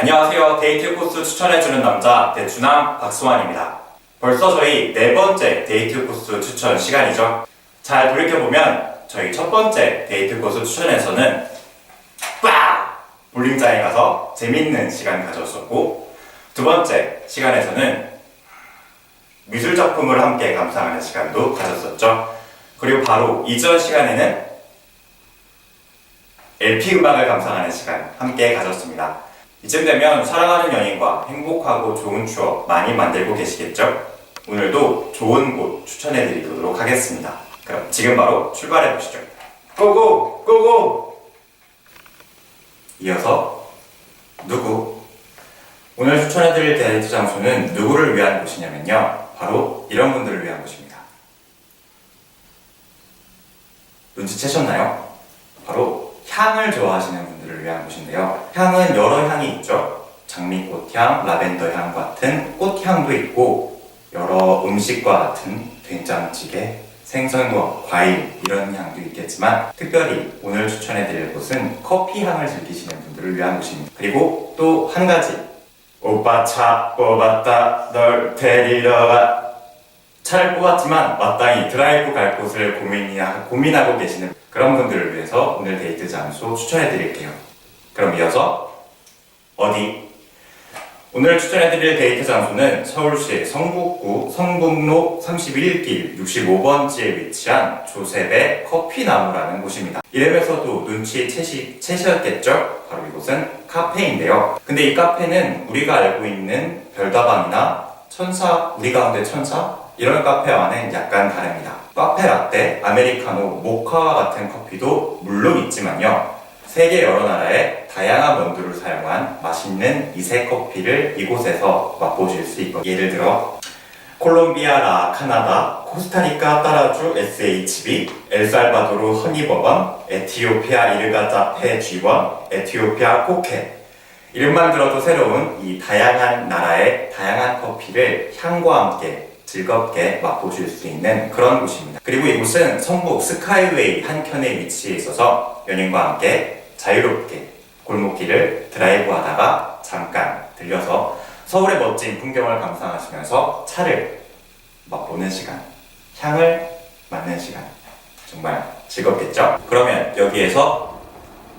안녕하세요. 데이트 코스 추천해주는 남자 대추남 박수환입니다. 벌써 저희 네 번째 데이트 코스 추천 시간이죠. 잘 돌이켜보면 저희 첫 번째 데이트 코스 추천에서는 빠! 볼링장에 가서 재밌는 시간 가졌었고 두 번째 시간에서는 미술 작품을 함께 감상하는 시간도 가졌었죠. 그리고 바로 이전 시간에는 LP 음악을 감상하는 시간 함께 가졌습니다. 이쯤 되면 사랑하는 연인과 행복하고 좋은 추억 많이 만들고 계시겠죠? 오늘도 좋은 곳 추천해 드리도록 하겠습니다. 그럼 지금 바로 출발해 보시죠. 고고! 고고! 이어서 누구? 오늘 추천해 드릴 데이트 장소는 누구를 위한 곳이냐면요. 바로 이런 분들을 위한 곳입니다. 눈치채셨나요? 바로 향을 좋아하시는 분들을 위한 곳인데요. 향은 여러 향이 있죠. 장미꽃향, 라벤더 향 같은 꽃향도 있고 여러 음식과 같은 된장찌개, 생선과 과일 이런 향도 있겠지만 특별히 오늘 추천해드릴 곳은 커피 향을 즐기시는 분들을 위한 곳입니다. 그리고 또 한 가지 오빠 차 뽑았다 널 데리러 가 차를 뽑았지만 마땅히 드라이브 갈 곳을 고민이야, 고민하고 계시는 그런 분들을 위해서 오늘 데이트 장소 추천해 드릴게요. 그럼 이어서 어디? 오늘 추천해 드릴 데이트 장소는 서울시 성북구 성북로 31길 65번지에 위치한 조셉의 커피나무라는 곳입니다. 이름에서도 눈치 채시, 채셨겠죠? 바로 이곳은 카페인데요. 근데 이 카페는 우리가 알고 있는 별다방이나 천사, 우리 가운데 천사? 이런 카페와는 약간 다릅니다. 카페 라떼, 아메리카노, 모카와 같은 커피도 물론 있지만요. 세계 여러 나라의 다양한 원두를 사용한 맛있는 이색 커피를 이곳에서 맛보실 수 있고 예를 들어 콜롬비아, 라, 카나다, 코스타리카, 따라주, SHB, 엘살바도르, 허니버번, 에티오피아, 이르가자 페, G1, 에티오피아, 코케 이름만 들어도 새로운 이 다양한 나라의 다양한 커피를 향과 함께 즐겁게 맛보실 수 있는 그런 곳입니다. 그리고 이곳은 성북 스카이웨이 한켠에 위치해 있어서 연인과 함께 자유롭게 골목길을 드라이브 하다가 잠깐 들려서 서울의 멋진 풍경을 감상하시면서 차를 맛보는 시간, 향을 맡는 시간. 정말 즐겁겠죠? 그러면 여기에서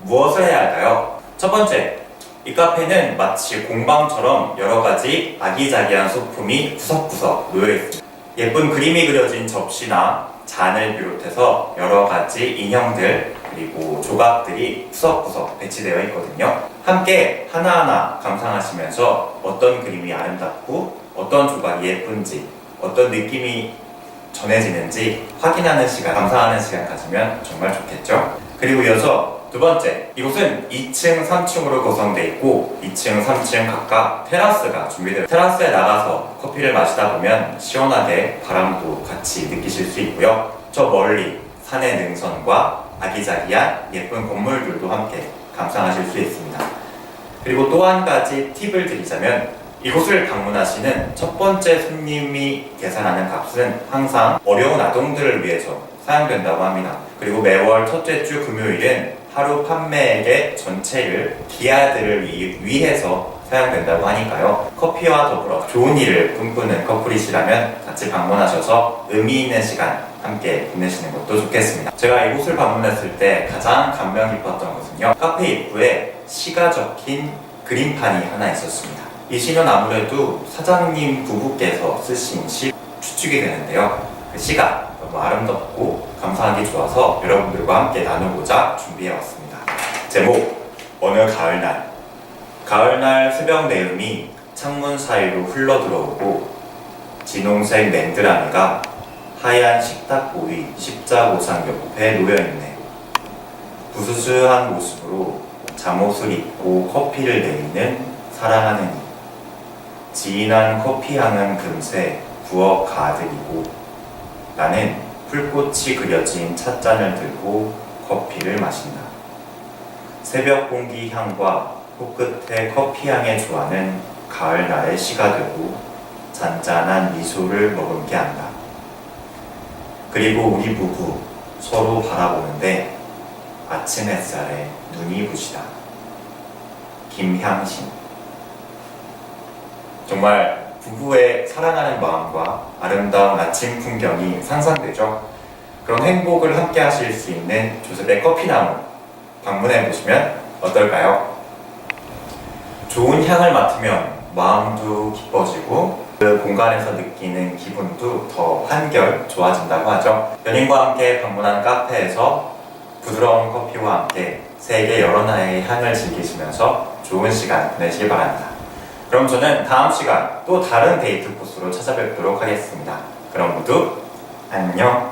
무엇을 해야 할까요? 첫 번째, 이 카페는 마치 공방처럼 여러 가지 아기자기한 소품이 구석구석 놓여 있습니다. 예쁜 그림이 그려진 접시나 잔을 비롯해서 여러 가지 인형들 그리고 조각들이 구석구석 배치되어 있거든요. 함께 하나하나 감상하시면서 어떤 그림이 아름답고 어떤 조각이 예쁜지 어떤 느낌이 전해지는지 확인하는 시간, 감상하는 시간 가지면 정말 좋겠죠. 그리고 이어서 두 번째, 이곳은 2층, 3층으로 구성되어 있고 2층, 3층 각각 테라스가 준비되어 테라스에 나가서 커피를 마시다 보면 시원하게 바람도 같이 느끼실 수 있고요. 저 멀리 산의 능선과 아기자기한 예쁜 건물들도 함께 감상하실 수 있습니다. 그리고 또 한 가지 팁을 드리자면 이곳을 방문하시는 첫 번째 손님이 계산하는 값은 항상 어려운 아동들을 위해서 사용된다고 합니다. 그리고 매월 첫째 주 금요일은 하루 판매액의 전체를 기아들을 위- 위해서 사용된다고 하니까요. 커피와 더불어 좋은 일을 꿈꾸는 커플이시라면 같이 방문하셔서 의미 있는 시간 함께 보내시는 것도 좋겠습니다. 제가 이곳을 방문했을 때 가장 감명 깊었던 것은요. 카페 입구에 시가 적힌 그림판이 하나 있었습니다. 이 시는 아무래도 사장님 부부께서 쓰신 시 추측이 되는데요. 그 시가 너무 아름답고 감상하기 좋아서 여러분들과 함께 나누고자 준비해 왔습니다. 제목 어느 가을날 가을날 새벽 내음이 창문 사이로 흘러 들어오고 진홍색 맨드라미가 하얀 식탁 보위 십자고상 옆에 놓여있네. 부스스한 모습으로 잠옷을 입고 커피를 내리는 사랑하는 이. 진한 커피향은 금세 부엌 가득이고 나는 풀꽃이 그려진 찻잔을 들고 커피를 마신다. 새벽 공기 향과 코끝의 커피향의 조화는 가을날의 시가 되고 잔잔한 미소를 머금게 한다. 그리고 우리 부부 서로 바라보는데 아침 햇살에 눈이 부시다. 김향신 정말 부부의 사랑하는 마음과 아름다운 아침 풍경이 상상되죠. 그런 행복을 함께 하실 수 있는 조셉의 커피나무 방문해 보시면 어떨까요? 좋은 향을 맡으면 마음도 기뻐지고 그 공간에서 느끼는 기분도 더 한결 좋아진다고 하죠. 연인과 함께 방문한 카페에서 부드러운 커피와 함께 세계 여러 나라의 향을 즐기시면서 좋은 시간 보내시기 바랍니다. 그럼 저는 다음 시간 또 다른 데이트 코스로 찾아뵙도록 하겠습니다. 그럼 모두 안녕!